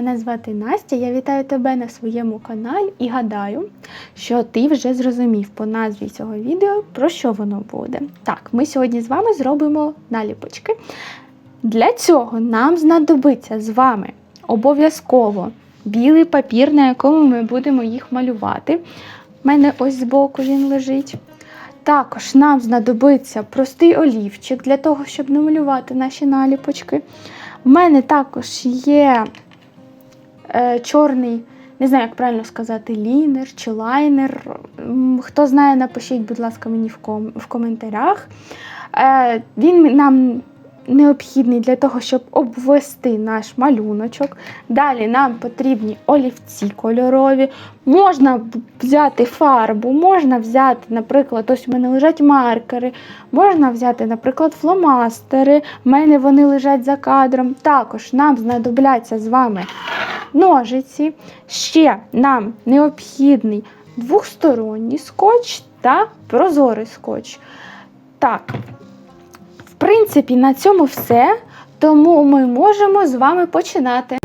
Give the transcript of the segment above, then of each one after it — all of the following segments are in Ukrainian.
Мене звати Настя. Я вітаю тебе на своєму каналі і гадаю, що ти вже зрозумів по назві цього відео, про що воно буде. Так, ми сьогодні з вами зробимо наліпочки. Для цього нам знадобиться з вами обов'язково білий папір, на якому ми будемо їх малювати. У мене ось збоку він лежить. Також нам знадобиться простий олівчик для того, щоб намалювати наші наліпочки. У мене також є чорний, не знаю, як правильно сказати, лінер чи лайнер. Хто знає, напишіть, будь ласка, мені в коментарях. Е, він нам необхідний для того, щоб обвести наш малюночок. Далі нам потрібні олівці кольорові. Можна взяти фарбу, можна взяти, наприклад, ось у мене лежать маркери, можна взяти, наприклад, фломастери. У мене вони лежать за кадром. Також нам знадобляться з вами ножиці. Ще нам необхідний двохсторонній скотч та прозорий скотч. Так, в принципі, на цьому все. Тому ми можемо з вами починати.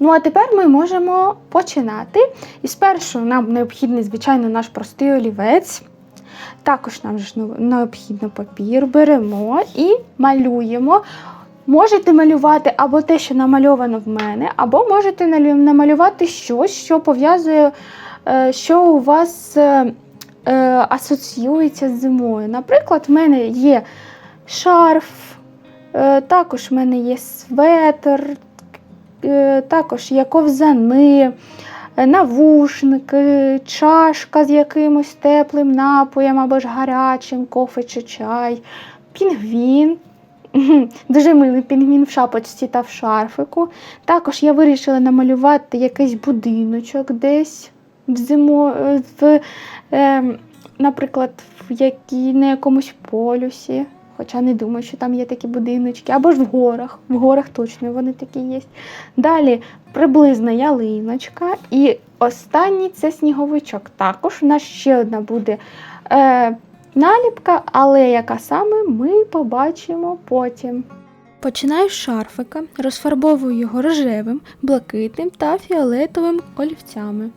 Ну, а тепер ми можемо починати. І спершу нам необхідний, звичайно, наш простий олівець. Також нам ж ну- необхідно папір. Беремо і малюємо. Можете малювати або те, що намальовано в мене, або можете намалювати щось, що пов'язує, е, що у вас е, асоціюється з зимою. Наприклад, в мене є шарф, е, також в мене є светр, е, також є ковзани, е, навушники, чашка з якимось теплим напоєм або ж гарячим, кофе чи чай, пінгвін. Дуже милий пінгвін в шапочці та в шарфику. Також я вирішила намалювати якийсь будиночок десь в зимо, е, в, е, наприклад, в якій, на якомусь полюсі. Хоча не думаю, що там є такі будиночки, або ж в горах. В горах точно вони такі є. Далі приблизна ялиночка. І останній це сніговичок. Також у нас ще одна буде е, наліпка, але яка саме ми побачимо потім. Починаю з шарфика, розфарбовую його рожевим, блакитним та фіолетовим олівцями.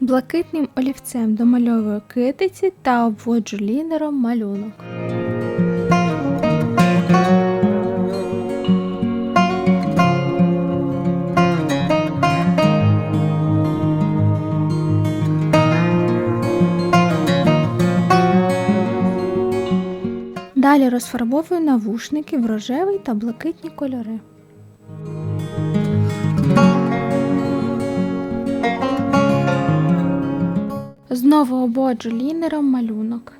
Блакитним олівцем домальовую китиці та обводжу лінером малюнок. Далі розфарбовую навушники в рожевий та блакитні кольори. Знову обводжу лінером малюнок.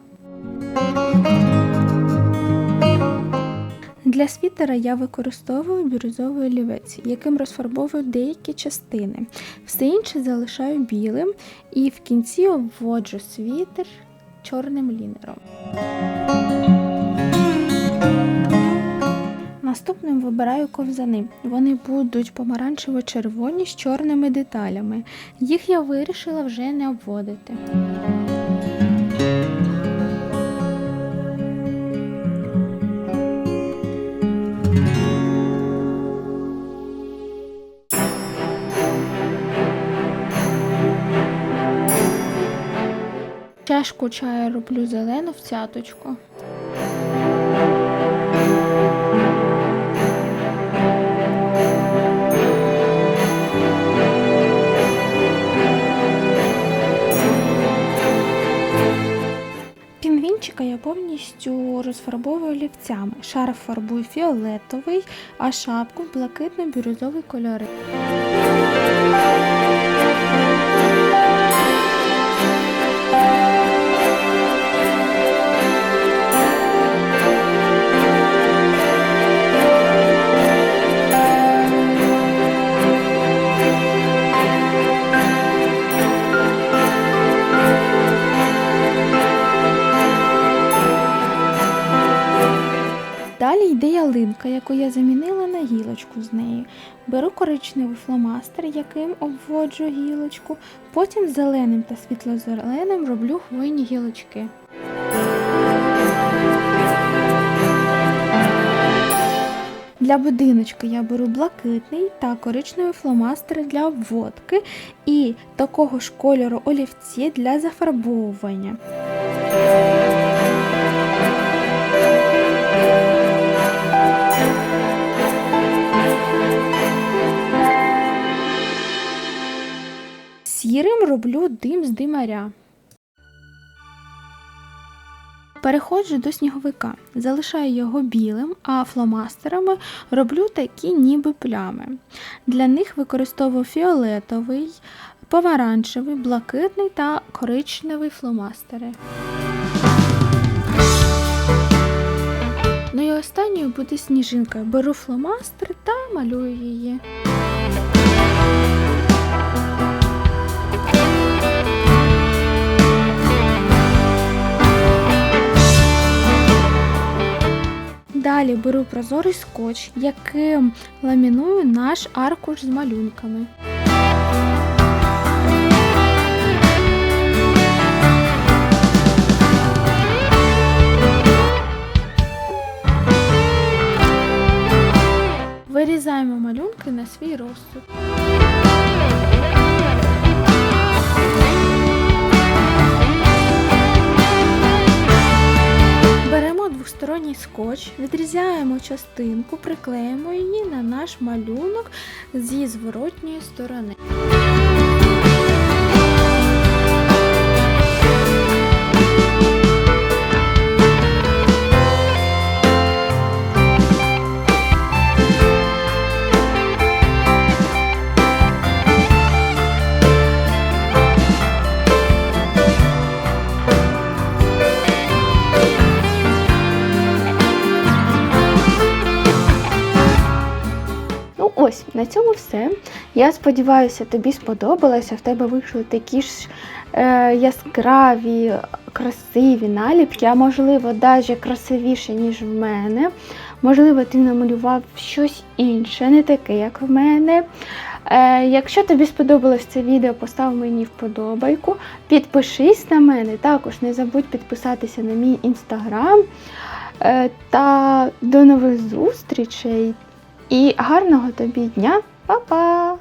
Для світера я використовую бірюзовий олівець, яким розфарбовую деякі частини. Все інше залишаю білим і в кінці обводжу світер чорним лінером. Наступним вибираю ковзани. Вони будуть помаранчево-червоні з чорними деталями. Їх я вирішила вже не обводити. Чашку чаю роблю зелену в цяточку. Повністю розфарбовую олівцями. Шарф фарбую фіолетовий, а шапку блакитно-бірюзовий кольори. перлинка, яку я замінила на гілочку з нею. Беру коричневий фломастер, яким обводжу гілочку, потім зеленим та світло-зеленим роблю хвойні гілочки. Для будиночки я беру блакитний та коричневий фломастер для обводки і такого ж кольору олівці для зафарбовування. Дим з димаря. Переходжу до сніговика, залишаю його білим, а фломастерами роблю такі ніби плями. Для них використовую фіолетовий, помаранчевий, блакитний та коричневий фломастери. Ну і останньою буде сніжинка. Беру фломастер та малюю її. Далі беру прозорий скотч, яким ламіную наш аркуш з малюнками. Вирізаємо малюнки на свій розсуд. Двосторонній скотч, відрізаємо частинку, приклеїмо її на наш малюнок зі зворотньої сторони. На цьому все. Я сподіваюся, тобі сподобалося. В тебе вийшли такі ж е, яскраві, красиві наліпки, а можливо, навіть красивіше, ніж в мене. Можливо, ти намалював щось інше, не таке, як в мене. Е, якщо тобі сподобалось це відео, постав мені вподобайку. Підпишись на мене, також не забудь підписатися на мій інстаграм. Е, та до нових зустрічей! І гарного тобі дня, Па-па!